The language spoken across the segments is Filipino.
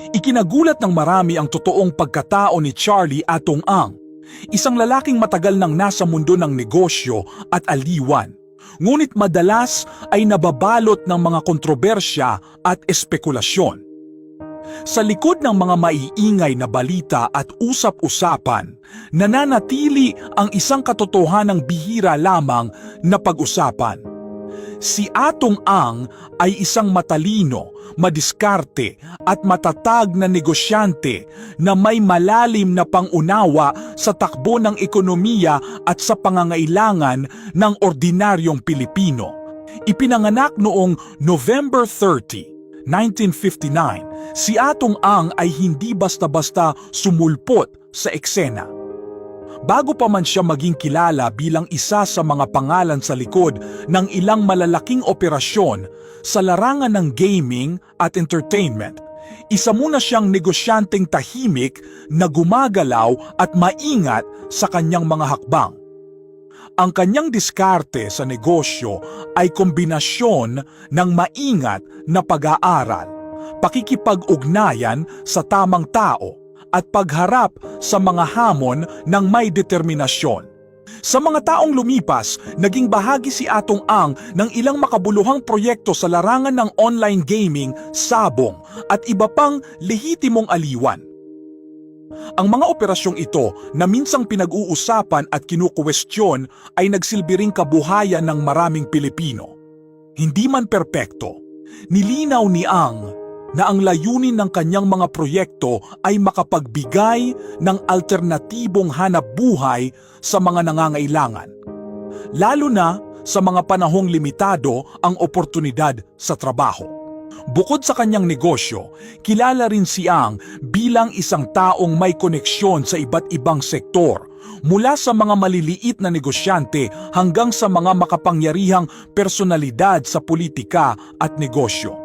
Ikinagulat ng marami ang totoong pagkatao ni Charlie Atong Ang, isang lalaking matagal nang nasa mundo ng negosyo at aliwan. Ngunit madalas ay nababalot ng mga kontrobersya at espekulasyon. Sa likod ng mga maiingay na balita at usap-usapan, nananatili ang isang katotohanang bihira lamang na pag-usapan. Si Atong Ang ay isang matalino, madiskarte at matatag na negosyante na may malalim na pangunawa sa takbo ng ekonomiya at sa pangangailangan ng ordinaryong Pilipino. Ipinanganak noong November 30, 1959, si Atong Ang ay hindi basta-basta sumulpot sa eksena. Bago pa man siya maging kilala bilang isa sa mga pangalan sa likod ng ilang malalaking operasyon sa larangan ng gaming at entertainment, isa muna siyang negosyanteng tahimik na gumagalaw at maingat sa kanyang mga hakbang. Ang kanyang diskarte sa negosyo ay kombinasyon ng maingat na pag-aaral, pakikipag-ugnayan sa tamang tao, at pagharap sa mga hamon ng may determinasyon. Sa mga taong lumipas, naging bahagi si Atong Ang ng ilang makabuluhang proyekto sa larangan ng online gaming, sabong at iba pang lehitimong aliwan. Ang mga operasyong ito na minsang pinag-uusapan at kinukuwestiyon ay nagsilbi ring kabuhayan ng maraming Pilipino. Hindi man perpekto, nilinaw ni Ang na ang layunin ng kanyang mga proyekto ay makapagbigay ng alternatibong hanap buhay sa mga nangangailangan. Lalo na sa mga panahong limitado ang oportunidad sa trabaho. Bukod sa kanyang negosyo, kilala rin si Ang bilang isang taong may koneksyon sa iba't ibang sektor, mula sa mga maliliit na negosyante hanggang sa mga makapangyarihang personalidad sa politika at negosyo.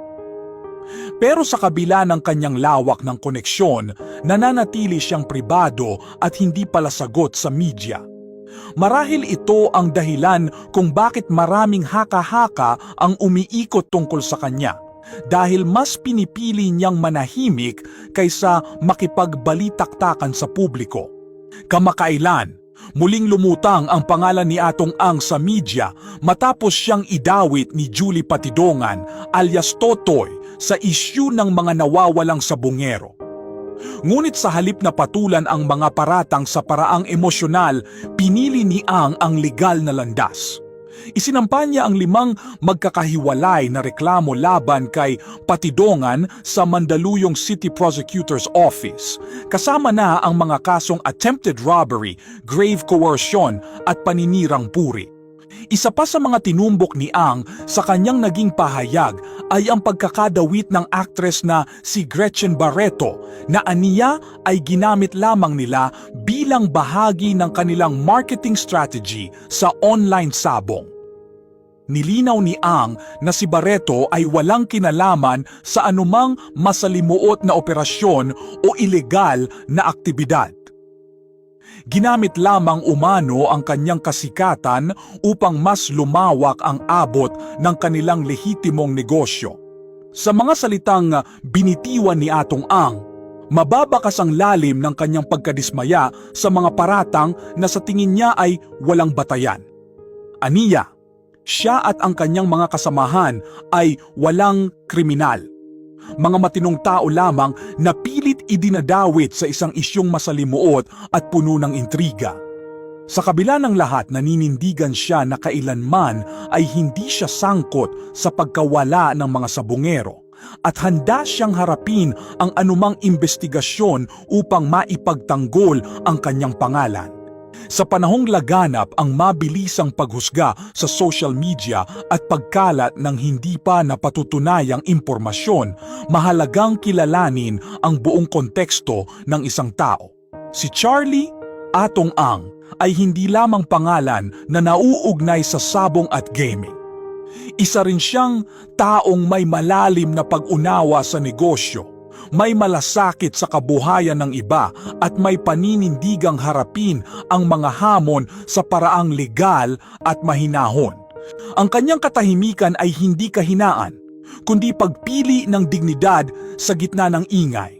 Pero sa kabila ng kanyang lawak ng koneksyon, nananatili siyang pribado at hindi pala sagot sa media. Marahil ito ang dahilan kung bakit maraming haka-haka ang umiikot tungkol sa kanya dahil mas pinipili niyang manahimik kaysa makipagbalitaktakan sa publiko. Kamakailan, muling lumutang ang pangalan ni Atong Ang sa media matapos siyang idawit ni Julie Patidongan alias Totoy sa isyu ng mga nawawalang sabungero. Ngunit sa halip na patulan ang mga paratang sa paraang emosyonal, pinili ni Ang ang legal na landas. Isinampa niya ang limang magkakahiwalay na reklamo laban kay Patidongan sa Mandaluyong City Prosecutor's Office. Kasama na ang mga kasong attempted robbery, grave coercion at paninirang puri. Isa pa sa mga tinumbok ni Ang sa kanyang naging pahayag ay ang pagkakadawit ng actress na si Gretchen Barreto na aniya ay ginamit lamang nila bilang bahagi ng kanilang marketing strategy sa online sabong. Nilinaw ni Ang na si Barreto ay walang kinalaman sa anumang masalimuot na operasyon o ilegal na aktibidad. Ginamit lamang umano ang kanyang kasikatan upang mas lumawak ang abot ng kanilang lehitimong negosyo. Sa mga salitang binitiwan ni Atong Ang, mababakas ang lalim ng kanyang pagkadismaya sa mga paratang na sa tingin niya ay walang batayan. Aniya, siya at ang kanyang mga kasamahan ay walang kriminal mga matinong tao lamang na pilit idinadawit sa isang isyong masalimuot at puno ng intriga. Sa kabila ng lahat naninindigan siya na kailanman ay hindi siya sangkot sa pagkawala ng mga sabungero at handa siyang harapin ang anumang investigasyon upang maipagtanggol ang kanyang pangalan. Sa panahong laganap ang mabilisang paghusga sa social media at pagkalat ng hindi pa napatutunayang impormasyon, mahalagang kilalanin ang buong konteksto ng isang tao. Si Charlie Atong Ang ay hindi lamang pangalan na nauugnay sa sabong at gaming. Isa rin siyang taong may malalim na pag-unawa sa negosyo may malasakit sa kabuhayan ng iba at may paninindigang harapin ang mga hamon sa paraang legal at mahinahon. Ang kanyang katahimikan ay hindi kahinaan, kundi pagpili ng dignidad sa gitna ng ingay.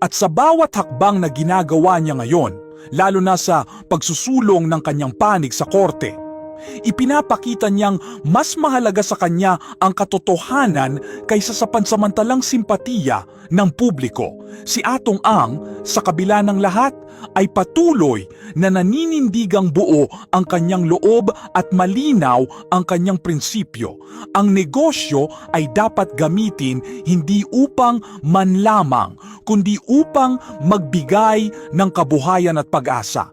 At sa bawat hakbang na ginagawa niya ngayon, lalo na sa pagsusulong ng kanyang panig sa korte, ipinapakita niyang mas mahalaga sa kanya ang katotohanan kaysa sa pansamantalang simpatiya ng publiko. Si Atong Ang, sa kabila ng lahat, ay patuloy na naninindigang buo ang kanyang loob at malinaw ang kanyang prinsipyo. Ang negosyo ay dapat gamitin hindi upang manlamang, kundi upang magbigay ng kabuhayan at pag-asa.